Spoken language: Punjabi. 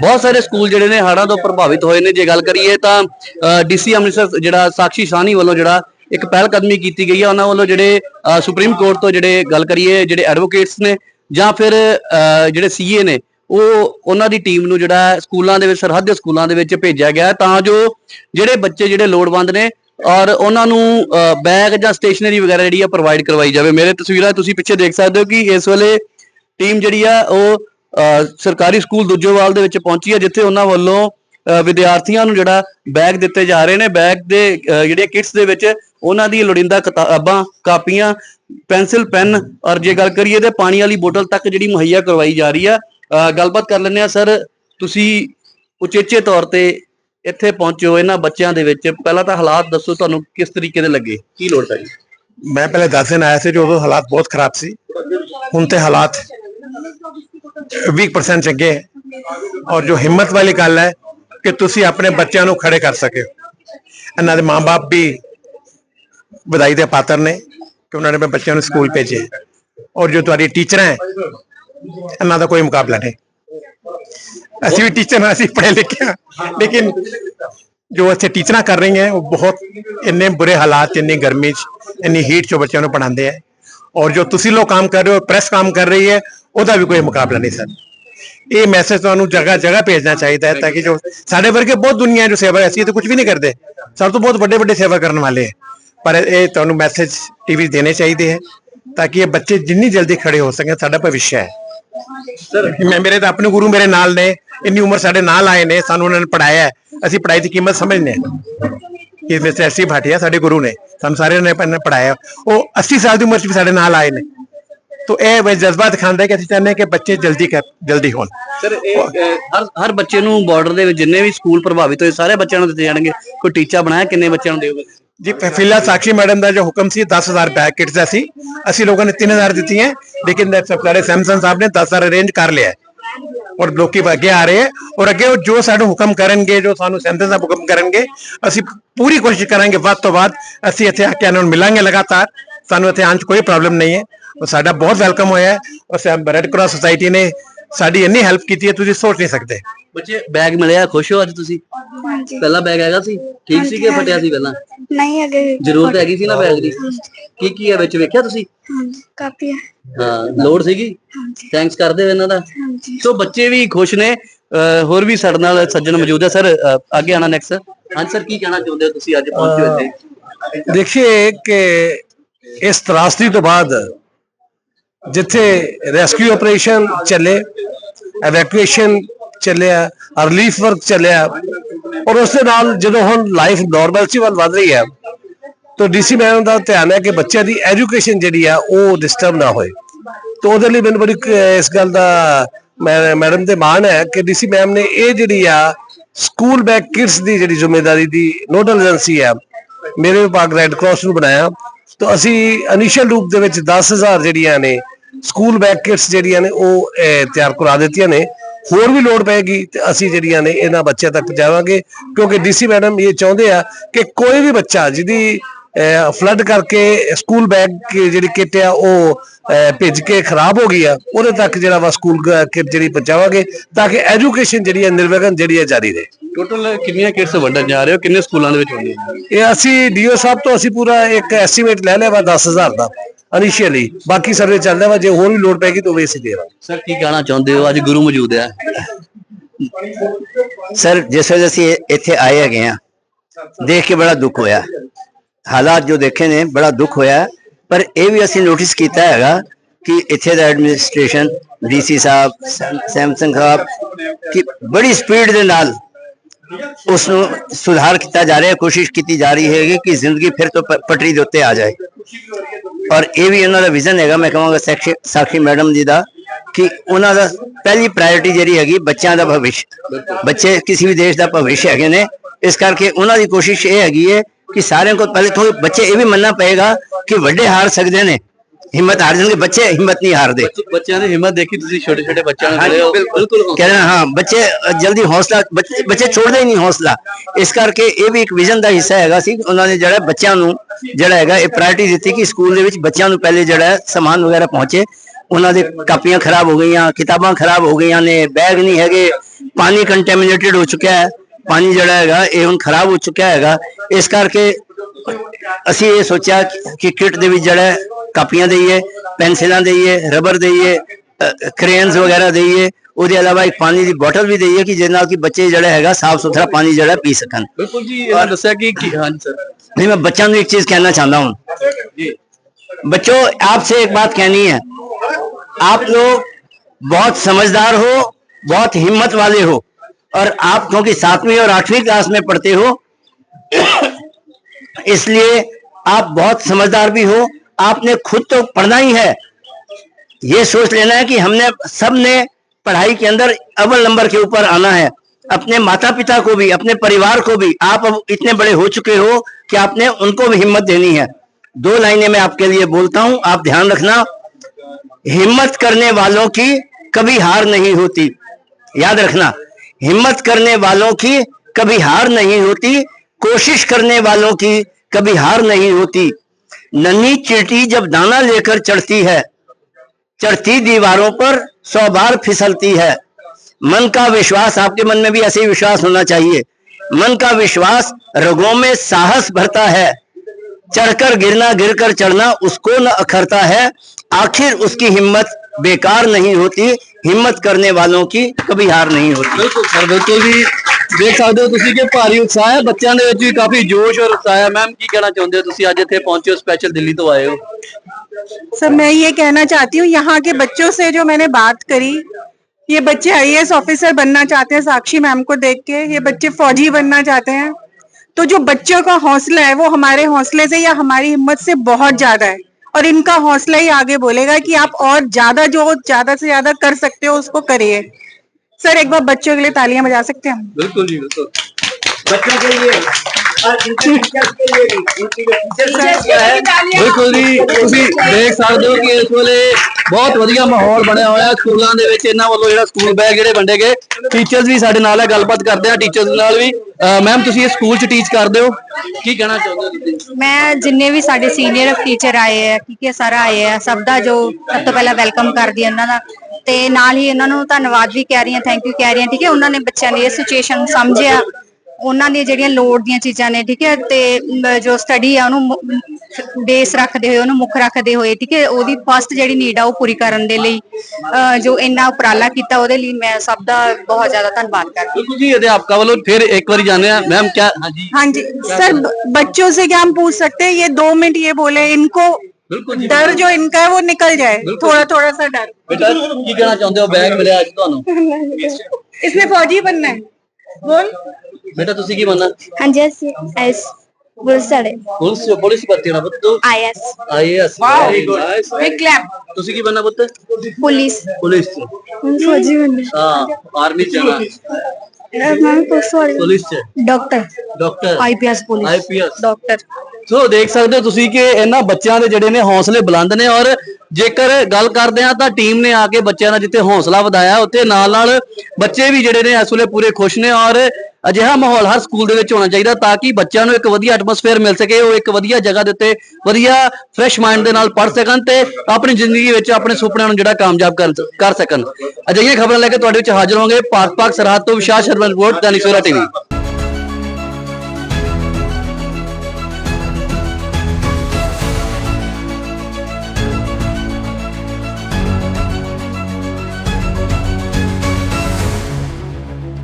ਬਹੁਤ ਸਾਰੇ ਸਕੂਲ ਜਿਹੜੇ ਨੇ ਹੜ੍ਹਾਂ ਤੋਂ ਪ੍ਰਭਾਵਿਤ ਹੋਏ ਨੇ। ਜੇ ਗੱਲ ਕਰੀਏ ਤਾਂ ਡੀਸੀ ਅੰਮ੍ਰਿਤਸਰ ਜਿਹੜਾ ਸਾਕਸ਼ੀ ਸਾਹਨੀ ਵੱਲੋਂ ਜਿਹੜਾ ਇੱਕ ਪਹਿਲ ਕਦਮੀ ਕੀਤੀ ਗਈ ਹੈ ਉਹਨਾਂ ਵੱਲੋਂ ਜਿਹੜੇ ਸੁਪਰੀਮ ਕੋਰਟ ਤੋਂ ਜਿਹੜੇ ਗੱਲ ਕਰੀਏ ਜਿਹੜੇ ਐਡਵੋਕੇਟਸ ਨੇ ਜਾਂ ਫਿਰ ਜਿਹੜੇ ਸੀਏ ਨੇ ਉਹ ਉਹਨਾਂ ਦੀ ਟੀਮ ਨੂੰ ਜਿਹੜਾ ਸਕੂਲਾਂ ਦੇ ਵਿੱਚ ਸਰਹੱਦੀ ਸਕੂਲਾਂ ਦੇ ਵਿੱਚ ਭੇਜਿਆ ਗਿਆ। ਤਾਂ ਜੋ ਜਿਹੜੇ ਬੱਚੇ ਜਿਹੜੇ ਲੋੜਵੰਦ ਨੇ ਔਰ ਉਹਨਾਂ ਨੂੰ ਅ, ਬੈਗ ਜਾਂ ਸਟੇਸ਼ਨਰੀ ਵਗੈਰਾ ਜਿਹੜੀ ਆ ਪ੍ਰੋਵਾਈਡ ਕਰਵਾਈ ਜਾਵੇ। ਮੇਰੇ ਤਸਵੀਰਾਂ ਤੁਸੀਂ ਪਿੱਛੇ ਦੇਖ ਸਕਦੇ ਹੋ ਕਿ ਇਸ ਵੇਲੇ ਟੀਮ ਜਿਹੜੀ ਆ ਉਹ ਸਰਕਾਰੀ ਸਕੂਲ ਦੁੱਜੋਵਾਲ ਦੇ ਵਿੱਚ ਪਹੁੰਚੀ ਹੈ ਜਿੱਥੇ ਉਹਨਾਂ ਵੱਲੋਂ ਵਿਦਿਆਰਥੀਆਂ ਨੂੰ ਜਿਹੜਾ ਬੈਗ ਦਿੱਤੇ ਜਾ ਰਹੇ ਨੇ। ਬੈਗ ਦੇ ਅ, ਕਿਟਸ ਦੇ ਵਿੱਚ ਉਹਨਾਂ ਦੀ ਲੋੜੀਂਦਾ ਕਿਤਾਬਾਂ ਕਾਪੀਆਂ ਪੈਨਸਿਲ ਪੈਨ ਔਰ ਜੇ ਗੱਲ ਕਰੀਏ ਤੇ ਪਾਣੀ ਵਾਲੀ ਬੋਤਲ ਤੱਕ ਜਿਹੜੀ ਮੁਹੱਈਆ ਕਰਵਾਈ ਜਾ ਰਹੀ ਆ। ਅ, ਗੱਲਬਾਤ ਕਰ ਲੈਂਦੇ ਆ ਸਰ ਤੁਸੀਂ ਉਚੇਚੇ ਤੌਰ ਤੇ ਇੱਥੇ ਪਹੁੰਚੋ ਇਹਨਾਂ ਬੱਚਿਆਂ ਦੇ ਵਿੱਚ। ਪਹਿਲਾਂ ਤਾਂ ਹਾਲਾਤ ਦੱਸੋ ਤੁਹਾਨੂੰ ਕਿਸ ਤਰੀਕੇ ਦੇ ਲੱਗੇ ਕੀ ਲੋੜ ਪਈ ਮੈਂ ਪਹਿਲੇ 10 ਦਿਨ ਆਇਆ ਸੀ ਜੋ ਉਦੋਂ ਹਾਲਾਤ ਬਹੁਤ ਖਰਾਬ ਸੀ। ਹੁਣ ਤੇ ਹਾਲਾਤ 20% ਚੰਗੇ ਹੈ। ਔਰ ਜੋ ਹਿੰਮਤ ਵਾਲੀ ਗੱਲ ਹੈ ਕਿ ਤੁਸੀਂ ਆਪਣੇ ਬੱਚਿਆਂ ਨੂੰ ਖੜੇ ਕਰ ਸਕੇ ਇਹਨਾਂ ਦੇ ਮਾਪੇ ਵੀ ਵਧਾਈ ਦੇ ਪਾਤਰ ਨੇ ਕਿ ਉਹਨਾਂ ਨੇ ਆਪਣੇ ਬੱਚਿਆਂ ਨੂੰ ਸਕੂਲ ਭੇਜੇ। ਔਰ ਜੋ ਤੁਹਾਡੀ ਟੀਚਰਾਂ ਹੈ, ਇਹਨਾਂ ਦਾ ਕੋਈ ਮੁਕਾਬਲਾ ਨਹੀਂ। ਅਸੀਂ ਵੀ ਟੀਚਰ ਹਾਂ ਅਸੀਂ ਪੜ੍ਹੇ ਲਿਖੇ ਹਾਂ। ਲੇਕਿਨ ਜੋ ਇੱਥੇ ਟੀਚਰਾਂ ਕਰ ਰਹੀਆਂ ਹੈ, ਉਹ ਬਹੁਤ ਇੰਨੇ ਬੁਰੇ ਹਾਲਾਤ, ਇੰਨੀ ਗਰਮੀ 'ਚ, ਇੰਨੀ ਹੀਟ 'ਚ ਬੱਚਿਆਂ ਨੂੰ ਪੜਾਉਂਦੇ ਹੈ। ਔਰ ਜੋ ਤੁਸੀਂ ਲੋਕ ਕੰਮ ਕਰ ਰਹੇ ਹੋ ਪ੍ਰੈਸ ਕੰਮ ਕਰ ਰਹੀ ਹੈ ਉਹਦਾ ਵੀ ਕੋਈ ਮੁਕਾਬਲਾ ਨਹੀਂ ਸਰ। ਇਹ ਮੈਸੇਜ ਤੁਹਾਨੂੰ ਜਗ੍ਹਾ ਜਗ੍ਹਾ ਭੇਜਣਾ ਚਾਹੀਦਾ ਹੈ ਤਾਂ ਕਿ ਜੋ ਸਾਡੇ ਵਰਗੇ ਬਹੁਤ ਦੁਨੀਆ ਜੋ ਸੇਵਾ ਅਸੀਂ ਤਾਂ ਕੁਝ ਵੀ ਨਹੀਂ ਕਰਦੇ। ਸਭ ਤੋਂ ਬਹੁਤ ਵੱਡੇ ਵੱਡੇ ਸੇਵਾ ਕਰਨ ਵਾਲੇ ਹੈ। ਪਰ ਇਹ ਤੁਹਾਨੂੰ ਮੈਸੇਜ ਟੀਵੀ ਦੇਣੇ ਚਾਹੀਦੇ ਹੈ ਤਾਂ ਕਿ ਇਹ ਬੱਚੇ ਜਿੰਨੀ ਜਲਦੀ ਖੜੇ ਹੋ ਸਕਣ ਸਾਡਾ ਭਵਿੱਖ ਹੈ। ਸਰ ਮੈਂ ਮੇਰੇ ਤਾਂ ਆਪਣੇ ਗੁਰੂ ਮੇਰੇ ਨਾਲ ਨੇ ਇੰਨੀ ਉਮਰ ਸਾਡੇ ਨਾਲ ਆਏ ਨੇ ਸਾਨੂੰ ਉਹਨਾਂ ਨੇ ਪੜਾਇਆ ਅਸੀਂ ਪੜਾਈ ਦੀ ਕੀਮਤ ਸਮਝਦੇ ਹਾਂ। ਇਹ ਮਿਸਟਰ ਐਸੀ ਭਾਟੀਆ ਸਾਡੇ ਗੁਰੂ ਨੇ ਸਾਨੂੰ ਸਾਰਿਆਂ ਨੇ ਪੜਾਇਆ ਉਹ 80 ਸਾਲ ਦੀ ਉਮਰ 'ਚ ਵੀ ਸਾਡੇ ਨਾਲ ਆਏ ਨੇ। ਤੋ ਇਹ ਜਜ਼ਬਾ ਦਿਖਾਉਂਦਾ ਹੈ ਕਿ ਅਸੀਂ ਚਾਹੁੰਦੇ ਹਾਂ ਕਿ ਬੱਚੇ ਜਲਦੀ ਕਰ ਜਲਦੀ ਹੋਣ ਸਰ ਇਹ ਹਰ ਹਰ ਬੱਚੇ ਨੂੰ ਬਾਰਡਰ ਦੇ ਵਿੱਚ ਜਿੰਨੇ ਵੀ ਸਕੂਲ ਪ੍ਰਭਾਵਿਤ ਹੋਏ ਸਾਰੇ ਬੱਚਿਆਂ ਨੂੰ ਦਿੱਤੇ ਜਾਣਗੇ ਕੋਈ ਟੀਚਾ ਬਣਾਇਆ ਕਿੰਨੇ ਬੱਚਿਆਂ ਨੂੰ ਦਿਓਗੇ ਜੀ ਫਿਲਹਾਲ ਸਾਖੀ ਮੈਡਮ ਦਾ ਜੋ ਹੁਕਮ ਸੀ 10000 ਬੈਗ ਕਿਟਸ ਦਾ ਸੀ ਅਸੀਂ ਲੋਕਾਂ ਨੇ 3000 ਦਿੱਤੀਆਂ ਲੇਕਿਨ ਸਰਕਾਰੇ ਸੈਮਸਨ ਸਾਹਿਬ ਨੇ 10000 ਅਰੇਂਜ ਕਰ ਲਿਆ ਹੈ। ਔਰ ਲੋਕੀ ਅੱਗੇ ਆ ਰਹੇ ਹੈ ਔਰ ਅੱਗੇ ਉਹ ਜੋ ਸਾਨੂੰ ਹੁਕਮ ਕਰਨਗੇ ਜੋ ਸਾਨੂੰ ਸੈਮਸਨ ਸਾਹਿਬ ਹੁਕਮ ਕਰਨਗੇ ਅਸੀਂ ਪੂਰੀ ਕੋਸ਼ਿਸ਼ ਕਰਾਂਗੇ ਵੱਧ ਤੋਂ ਵੱਧ ਅਸੀਂ ਇੱਥੇ ਆ ਕੇ ਇਹਨਾਂ ਨੂੰ ਮਿਲਾਂਗੇ ਲਗਾਤਾਰ ਸਾਨੂੰ ਇੱਥੇ ਆਉਣ 'ਚ ਕੋਈ ਪ੍ਰੋਬਲਮ ਨਹੀਂ ਹੈ ਔਰ ਸਾਡਾ ਬਹੁਤ ਵੈਲਕਮ ਹੋਇਆ ਹੈ ਔਰ ਰੈੱਡ ਕਰਾਸ ਸੁਸਾਇਟੀ ਨੇ ਸਾਡੀ ਇੰਨੀ ਹੈਲਪ ਕੀਤੀ ਹੈ ਤੁਸੀਂ ਸੋਚ ਨਹੀਂ ਸਕਦੇ। ਬੱਚੇ ਬੈਗ ਮਿਲਿਆ ਖੁਸ਼ ਹੋ ਅੱਜ ਤੁਸੀਂ? ਹਾਂਜੀ। ਪਹਿਲਾ ਬੈਗ ਹੈਗਾ ਸੀ? ਠੀਕ ਸੀ ਕਿ ਫਟਿਆ ਸੀ ਪਹਿਲਾਂ? ਨਹੀਂ ਅਗੇ ਜ਼ਰੂਰਤ ਹੈਗੀ ਸੀ ਨਾ ਬੈਗ ਦੀ? ਕੀ ਕੀ ਹੈ ਵਿੱਚ ਵੇਖਿਆ ਤੁਸੀਂ? ਹਾਂਜੀ ਕਾਪੀ ਹੈ। ਹਾਂ ਲੋੜ ਸੀਗੀ? ਹਾਂਜੀ। ਥੈਂਕਸ ਕਰਦੇ ਹੋ ਇਹਨਾਂ ਦਾ। ਹਾਂਜੀ। ਸੋ ਬੱਚੇ ਵੀ ਖੁਸ਼ ਨੇ। ਹੋਰ ਵੀ ਸਾਡੇ ਨਾਲ ਸੱਜਣ ਮੌਜੂਦ ਹੈ ਸਰ। ਅੱਗੇ ਆਣਾ ਨੈਕਸਟ ਹਾਂਜੀ ਸਰ ਕੀ ਕਹਿਣਾ ਚਾਹੁੰਦੇ ਹੋ ਤੁਸੀਂ ਅੱਜ ਪਹੁੰਚੇ ਹੋ ਇੱਥੇ ਦੇਖिए ਕਿ ਇਸ ਤਰਾਸਦੀ ਤੋਂ ਬਾਅਦ ਜਿੱਥੇ ਰੈਸਕਿਊ ਆਪਰੇਸ਼ਨ ਚੱਲੇ ਐਵੈਕੂਏਸ਼ਨ ਚੱਲਿਆ ਰਿਲੀਫ ਵਰਕ ਚੱਲਿਆ, ਔਰ ਉਸ ਦੇ ਨਾਲ ਜਦੋਂ ਹੁਣ ਲਾਈਫ ਨਾਰਮਲਸੀ ਵੱਲ ਵਧ ਰਹੀ ਹੈ, ਤਾਂ ਡੀਸੀ ਮੈਮ ਦਾ ਧਿਆਨ ਹੈ ਕਿ ਬੱਚਿਆਂ ਦੀ ਐਜੂਕੇਸ਼ਨ ਜਿਹੜੀ ਆ, ਉਹ ਡਿਸਟਰਬ ਨਾ ਹੋਏ। ਤਾਂ ਉਹਦੇ ਲਈ ਮੈਨੂੰ ਬੜੀ ਇਸ ਗੱਲ ਦਾ ਮੈਂ ਮੈਡਮ ਦੇ ਮਾਣ ਹੈ ਕਿ ਡੀਸੀ ਮੈਮ ਨੇ ਇਹ ਜਿਹੜੀ ਆ ਸਕੂਲ ਬੈਗ ਕਿਡਸ ਦੀ ਜਿਹੜੀ ਜ਼ਿੰਮੇਵਾਰੀ ਦੀ ਨੋਡਲ ਏਜੰਸੀ ਆ, ਮੇਰੇ ਵਿਭਾਗ ਰੈੱਡ ਕਰਾਸ ਨੂੰ ਬਣਾਇਆ। ਤਾਂ ਅਸੀਂ ਇਨੀਸ਼ੀਅਲ ਰੂਪ ਦੇ ਵਿੱਚ 10000 ਜਿਹੜੀਆਂ ਨੇ ਸਕੂਲ ਬੈਗ ਕਿਟਸ ਜਿਹੜੀਆਂ ਨੇ ਉਹ ਤਿਆਰ ਕਰਾ ਦਿੱਤੀਆਂ ਨੇ। ਹੋਰ ਵੀ ਲੋੜ ਪਏਗੀ ਤੇ ਅਸੀਂ ਜਿਹੜੀਆਂ ਨੇ ਇਹਨਾਂ ਬੱਚਿਆਂ ਤੱਕ ਪਹੁੰਚਾਵਾਂਗੇ ਕਿਉਂਕਿ ਡੀਸੀ ਮੈਡਮ ਇਹ ਚਾਹੁੰਦੇ ਆ ਕਿ ਕੋਈ ਵੀ ਬੱਚਾ ਜਿਹਦੀ ਫਲੱਡ ਕਰਕੇ ਸਕੂਲ ਬੈਗ ਜਿਹੜੀ ਕਿੱਟ ਆ ਉਹ ਭਿੱਜ ਕੇ ਖਰਾਬ ਹੋ ਗਈ ਆ ਉਹਦੇ ਤੱਕ ਜਿਹੜਾ ਵਾ ਸਕੂਲ ਕਿੱਟ ਜਿਹੜੀ ਪਹੁੰਚਾਵਾਂਗੇ ਤਾਂ ਕਿ ਐਜੂਕੇਸ਼ਨ ਜਿਹੜੀ ਹੈ ਨਿਰਵਿਘਨ ਜਿਹੜੀ ਹੈ ਜਾਰੀ ਰਹੇ। ਟੋਟਲ ਕਿੰਨੀਆਂ ਕਿਟਸ ਵੰਡਣ ਜਾ ਰਹੇ ਹੋ? ਕਿੰਨੇ ਸਕੂਲਾਂ ਦੇ ਵਿੱਚ ਹੁੰਦੀਆਂ ਇਹ ਅਸੀਂ ਡੀਓ ਸਾਹਿਬ ਤੋਂ ਅਸੀਂ ਪੂਰਾ ਇੱਕ ਐਸਟੀਮੇਟ ਲੈ ਲਿਆ ਵਾ 10000 ਦਾ। ਇਨੀਸ਼ੀਅਲੀ ਬਾਕੀ ਸਰਵੇ ਚੱਲਦਾ ਵਾ ਜੇ ਹੋਰ ਵੀ ਲੋਡ ਪੈਗੀ ਤਾਂ ਉਹ ਵੀ ਅਸੀਂ ਦੇ ਦਾਂਗੇ ਸਰ ਕੀ ਕਹਿਣਾ ਚਾਹੁੰਦੇ ਹੋ ਅੱਜ ਗੁਰੂ ਮੌਜੂਦ ਹੈ ਸਰ ਜਿਸ ਵਜ੍ਹਾ ਅਸੀਂ ਇੱਥੇ ਆਏ ਹੈਗੇ ਆ ਦੇਖ ਕੇ ਬੜਾ ਦੁੱਖ ਹੋਇਆ ਹਾਲਾਤ ਜੋ ਦੇਖੇ ਨੇ ਬੜਾ ਦੁੱਖ ਹੋਇਆ ਪਰ ਇਹ ਵੀ ਅਸੀਂ ਨੋਟਿਸ ਕੀਤਾ ਹੈਗਾ ਕਿ ਇੱਥੇ ਦਾ ਐਡਮਿਨਿਸਟ੍ਰੇਸ਼ਨ ਡੀਸੀ ਸਾਹਿਬ ਸੈਮ- ਸੈਮਸੰਗ ਸਾਹਿਬ ਕਿ ਬੜੀ ਸਪੀਡ ਦੇ ਨਾਲ ਉਸ ਨੂੰ ਸੁਧਾਰ ਕੀਤਾ ਜਾ ਰਿਹਾ ਹੈ ਕੋਸ਼ਿਸ਼ ਕੀਤੀ ਜਾ ਰਹੀ ਹੈ ਕਿ ਜ਼ਿੰਦਗੀ ਫਿਰ ਤੋਂ ਪ- ਪਟੜੀ ਦੇ ਉੱਤੇ ਆ ਜਾਏ ਔਰ ਇਹ ਵੀ ਉਹਨਾਂ ਦਾ ਵਿਜ਼ਨ ਹੈਗਾ ਮੈਂ ਕਹਾਂਗਾ ਸਾਖੀ ਮੈਡਮ ਜੀ ਦਾ ਕਿ ਉਹਨਾਂ ਦਾ ਪਹਿਲੀ ਪ੍ਰਾਇੋਰਟੀ ਜਿਹੜੀ ਹੈਗੀ ਬੱਚਿਆਂ ਦਾ ਭਵਿੱਖ। ਬੱਚੇ ਕਿਸੇ ਵੀ ਦੇਸ਼ ਦਾ ਭਵਿੱਖ ਹੈਗੇ ਨੇ ਇਸ ਕਰਕੇ ਉਹਨਾਂ ਦੀ ਕੋਸ਼ਿਸ਼ ਇਹ ਹੈਗੀ ਹੈ ਕਿ ਸਾਰਿਆਂ ਕੋਲ ਪਹਿਲੇ ਤੋਂ ਬੱਚੇ ਇਹ ਵੀ ਮੰਨਣਾ ਪਏਗਾ ਕਿ ਵੱਡੇ ਹਾਰ ਸਕਦੇ ਨੇ। ਹਿੰਮਤ ਹਾਰ ਜਾਣਗੇ ਬੱਚੇ ਹਿੰਮਤ ਨਹੀਂ ਹਾਰਦੇ। ਬੱਚਿਆਂ ਦੀ ਹਿੰਮਤ ਦੇਖੀ ਤੁਸੀਂ ਛੋਟੇ ਛੋਟੇ ਬੱਚਿਆਂ ਨੂੰ ਮਿਲੇ ਹੋ ਬਿਲਕੁਲ। ਕਹਿ ਰਹੇ ਹਾਂ ਬੱਚੇ ਜਲਦੀ ਹੌਸਲਾ ਬੱਚੇ ਛੋੜਦੇ ਹੀ ਨਹੀਂ ਹੌਸਲਾ। ਇਸ ਕਰਕੇ ਇਹ ਵੀ ਇੱਕ ਵਿਜ਼ਨ ਦਾ ਹਿੱਸਾ ਹੈਗਾ ਸੀ ਉਹਨਾਂ ਨੇ ਜਿਹੜਾ ਬੱਚਿਆਂ ਨੂੰ ਜਿਹੜਾ ਹੈਗਾ ਇਹ ਪ੍ਰਾਇੋਰਟੀ ਦਿੱਤੀ ਕਿ ਸਕੂਲ ਦੇ ਵਿੱਚ ਬੱਚਿਆਂ ਨੂੰ ਪਹਿਲੇ ਜਿਹੜਾ ਸਮਾਨ ਵਗੈਰਾ ਪਹੁੰਚੇ। ਉਹਨਾਂ ਦੇ ਕਾਪੀਆਂ ਖਰਾਬ ਹੋ ਗਈਆਂ ਕਿਤਾਬਾਂ ਖਰਾਬ ਹੋ ਗਈਆਂ ਨੇ ਬੈਗ ਨਹੀਂ ਹੈਗੇ ਪਾਣੀ ਕੰਟੈਮੀਨੇਟਡ ਹੋ ਚੁੱਕਿਆ ਹੈ। ਪਾਣੀ ਜਿਹੜਾ ਹੈਗਾ ਇਹ ਹੁਣ ਖਰਾਬ ਹੋ ਚੁੱਕਿਆ ਹੈਗਾ। ਇਸ ਕਰਕੇ ਅਸੀਂ ਇਹ ਸੋਚਿਆ ਕਿ- ਕਿ ਕਿਟ ਦੇ ਵਿੱਚ ਜਿਹੜਾ ਹੈ, ਕਾਪੀਆਂ ਦੇਈਏ ਪੈਨਸਿਲਾਂ ਦੇਈਏ ਰਬਰ ਦੇਈਏ ਕ੍ਰੇਨਸ ਵਗੈਰਾ ਦੇਈਏ ਉਹਦੇ ਇਲਾਵਾ ਇੱਕ ਪਾਣੀ ਦੀ ਬੋਤਲ ਵੀ ਦੇਈਏ ਕਿ ਜਿਹਦੇ ਨਾਲ ਕਿ ਬੱਚੇ ਜਿਹੜਾ ਹੈਗਾ ਸਾਫ਼ ਸੁਥਰਾ ਪਾਣੀ ਜਿਹੜਾ ਪੀ ਸਕਣ ਬਿਲਕੁਲ ਜੀ ਇਹਨਾਂ ਨੇ ਦੱਸਿਆ ਕਿ ਕਿ- ਹਾਂਜੀ ਸਰ नहीं मैं बच्चों को एक चीज कहना चाहता हूँ ਜੀ बच्चों आपसे एक बात कहनी है आप लोग बहुत समझदार हो बहुत हिम्मत वाले हो और आप क्योंकि सातवीं और आठवीं क्लास में पढ़ते हो इसलिए आप बहुत समझदार भी हो, आपने खुद तो पढ़ना ही है। ये सोच लेना है कि हमने, सबने पढ़ाई के अंदर अव्वल नंबर के ऊपर आना है। अपने माता पिता को भी, अपने परिवार को भी, आप अब इतने बड़े हो चुके हो कि आपने उनको भी हिम्मत देनी है। दो लाइनें मैं आपके लिए बोलता हूँ, आप ध्यान रखना। हिम्मत करने वालों की कभी हार नहीं होती। याद रखना, हिम्मत करने वालों की कभी हार नहीं होती। कोशिश करने वालों की कभी हार नहीं होती। नन्ही चींटी जब दाना लेकर चढ़ती है, चढ़ती दीवारों पर सौ बार फिसलती है। मन का विश्वास, आपके मन में भी ऐसे विश्वास होना चाहिए। मन का विश्वास रगों में साहस भरता है। चढ़कर गिरना, गिरकर चढ़ना उसको न अखरता है। आखिर उसकी हिम्मत बेकार नहीं होती हिम्मत करने वालों की कभी हार नहीं होती ਬਿਲਕੁਲ ਸਰ ਬਿਲਕੁਲ ਜੀ ਦੇਖ ਸਕਦੇ ਹੋ ਤੁਸੀਂ ਕਿ ਭਾਰੀ ਉਤਸ਼ਾਹ ਹੈ ਬੱਚਿਆਂ ਦੇ ਵਿੱਚ ਵੀ ਕਾਫੀ ਜੋਸ਼ ਔਰ ਉਤਸ਼ਾਹ ਹੈ ਮੈਮ ਕੀ ਕਹਿਣਾ ਚਾਹੁੰਦੇ ਹੋ ਤੁਸੀਂ ਅੱਜ ਇੱਥੇ ਪਹੁੰਚੇ ਹੋ ਸਪੈਸ਼ਲ ਦਿੱਲੀ ਤੋਂ ਆਏ ਹੋ सर मैं ये कहना चाहती हूँ यहाँ के बच्चों से जो मैंने बात करी ये बच्चे आईएएस ऑफिसर बनना चाहते हैं साक्षी मैम को देख के ये बच्चे फौजी बनना चाहते हैं तो जो बच्चों का हौसला है वो हमारे हौसले से या हमारी हिम्मत से बहुत ज्यादा है और इनका हौसला ही आगे बोलेगा कि आप और ज़्यादा जो ज़्यादा से ज़्यादा कर सकते हो, उसको करिए। सर, एक बार बच्चों के लिए तालियाँ बजा सकते हैं बिल्कुल जी, बिल्कुल। बच्चों के लिए ਬਿਲਕੁਲ ਜੀ ਤੁਸੀਂ ਦੇਖ ਸਕਦੇ ਹੋ ਕਿ ਇਸ ਵੇਲੇ ਬਹੁਤ ਵਧੀਆ ਮਾਹੌਲ ਬਣਿਆ ਹੋਇਆ ਸਕੂਲਾਂ ਦੇ ਵਿੱਚ। ਇਹਨਾਂ ਵੱਲੋਂ ਜਿਹੜਾ ਸਕੂਲ ਬੈਗ ਜਿਹੜੇ ਵੰਡੇ ਗਏ ਟੀਚਰਸ ਵੀ ਸਾਡੇ ਨਾਲ ਹੈ ਗੱਲਬਾਤ ਕਰਦੇ ਆ ਟੀਚਰਸ ਨਾਲ ਵੀ। ਮੈਮ ਤੁਸੀਂ ਇਹ ਸਕੂਲ 'ਚ ਟੀਚ ਕਰਦੇ ਹੋ? ਕੀ ਕਹਿਣਾ ਚਾਹੁੰਦੇ ਹੋ ਮੈਂ ਜਿੰਨੇ ਵੀ ਸਾਡੇ ਸੀਨੀਅਰ ਟੀਚਰ ਆਏ ਆ ਕੀ ਕੀ ਸਾਰਾ ਆਏ ਆ ਸਭ ਦਾ ਜੋ ਸਭ ਤੋਂ ਪਹਿਲਾਂ ਵੈਲਕਮ ਕਰਦੀ ਇਹਨਾਂ ਦਾ। ਤੇ ਨਾਲ ਹੀ ਇਹਨਾਂ ਨੂੰ ਧੰਨਵਾਦ ਵੀ ਕਹਿ ਰਹੀ ਆ ਥੈਂਕ ਯੂ ਕਹਿ ਰਹੀ ਹਾਂ ਠੀਕ ਹੈ? ਉਹਨਾਂ ਨੇ ਬੱਚਿਆਂ ਨੇ ਇਹ ਸਿਚੁਏਸ਼ਨ ਸਮਝਿਆ। ਉਹਨਾਂ ਦੀਆਂ ਜਿਹੜੀਆਂ ਲੋੜ ਦੀਆਂ ਚੀਜ਼ਾਂ ਨੇ ਠੀਕ ਹੈ ਤੇ ਜੋ ਸਟੱਡੀ ਆ ਉਹਨੂੰ ਬੇਸ ਰੱਖਦੇ ਹੋਏ ਉਹਨੂੰ ਮੁੱਖ ਰੱਖਦੇ ਹੋਏ ਠੀਕ ਹੈ ਉਹਦੀ ਫਸਟ ਜਿਹੜੀ ਨੀਡ ਆ ਉਹ ਪੂਰੀ ਕਰਨ ਦੇ ਲਈ ਜੋ ਇੰਨਾ ਉਪਰਾਲਾ ਕੀਤਾ ਉਹਦੇ ਲਈ ਮੈਂ ਸਭ ਦਾ ਬਹੁਤ ਜ਼ਿਆਦਾ ਧੰਨਵਾਦ ਕਰਦੀ ਹਾਂ। ਜੀ ਅਧਿਆਪਕਾਂ ਵੱਲੋਂ ਫਿਰ ਇੱਕ ਵਾਰੀ ਜਾਣਦੇ ਆ ਮੈਮ ਕੀ ਹਾਂਜੀ। ਹਾਂਜੀ। ਸਰ ਬੱਚੋਂ ਸੇ ਕਿਆ ਹਮ ਸਕਤੇ ਹੈ? ये दो मिनट ये बोले इनको डर जो इनका है वो निकल जाए थोड़ा थोड़ा सा डर बेटा की कहना चाहते हो बैग मिला ਤੁਹਾਨੂੰ? इसमें फौजी बनना है ਬੋਲ। ਬੇਟਾ ਤੁਸੀਂ ਕੀ ਬਣਨਾ? ਹਾਂਜੀ ਅਸੀਂ ਐਸ ਪੁਲਿਸ ਵਾਲੇ। ਪੁਲਿਸ ਪੁਲਿਸ ਭਰਤੀ ਹੋਣਾ ਪੁੱਤ। ਤੂੰ IAS. IAS wow. Very good big clap ਤੁਸੀਂ ਕੀ ਬਣਨਾ ਪੁੱਤ? ਪੁਲਿਸ। ਪੁਲਿਸ ਚ। ਹੁਣ ਫੌਜੀ ਬੰਦੇ ਹਾਂ ਆਰਮੀ ਚ ਜਾਣਾ। ਮੈਂ ਪੁਲਿਸ ਵਾਲੇ। ਪੁਲਿਸ ਚ। Doctor. Doctor. IPS police. IPS doctor. ਸੋ ਦੇਖ ਸਕਦੇ ਹੋ ਤੁਸੀਂ ਕਿ ਇਹਨਾਂ ਬੱਚਿਆਂ ਦੇ ਜਿਹੜੇ ਨੇ ਹੌਸਲੇ ਬੁਲੰਦ ਨੇ ਔਰ ਜੇਕਰ ਗੱਲ ਕਰਦੇ ਆ ਤਾਂ ਟੀਮ ਨੇ ਆ ਕੇ ਬੱਚਿਆਂ ਦਾ ਜਿੱਥੇ ਹੌਸਲਾ ਵਧਾਇਆ, ਉੱਥੇ ਨਾਲ ਨਾਲ ਬੱਚੇ ਵੀ ਜਿਹੜੇ ਨੇ ਇਸ ਵੇਲੇ ਪੂਰੇ ਖੁਸ਼ ਨੇ ਔਰ ਅਜਿਹਾ ਮਾਹੌਲ ਹਰ ਸਕੂਲ ਦੇ ਵਿੱਚ ਹੋਣਾ ਚਾਹੀਦਾ ਤਾਂ ਕਿ ਬੱਚਿਆਂ ਨੂੰ ਇੱਕ ਵਧੀਆ ਐਟਮੋਸਫੇਅਰ ਮਿਲ ਸਕੇ, ਉਹ ਇੱਕ ਵਧੀਆ ਜਗ੍ਹਾ ਦੇ ਉੱਤੇ ਵਧੀਆ ਫਰੈਸ਼ ਮਾਈਂਡ ਦੇ ਨਾਲ ਪੜ੍ਹ ਸਕਣ ਤੇ ਆਪਣੀ ਜ਼ਿੰਦਗੀ ਵਿੱਚ ਆਪਣੇ ਸੁਪਨਿਆਂ ਨੂੰ ਜਿਹੜਾ ਕਾਮਯਾਬ ਕਰ ਕਰ ਸਕਣ। ਅਜਿਹੀਆਂ ਖਬਰਾਂ ਲੈ ਕੇ ਤੁਹਾਡੇ ਵਿੱਚ ਹਾਜ਼ਰ ਹੋਵਾਂਗੇ। ਭਾਰਤ ਪਾਕ ਸਰਹੱਦ ਤੋਂ ਵਿਸ਼ਾਲ ਸ਼ਰਮਾ ਰਿਪੋਰਟ, ਦੈਨਿਕ ਸਵੇਰਾ ਟੀਵੀ।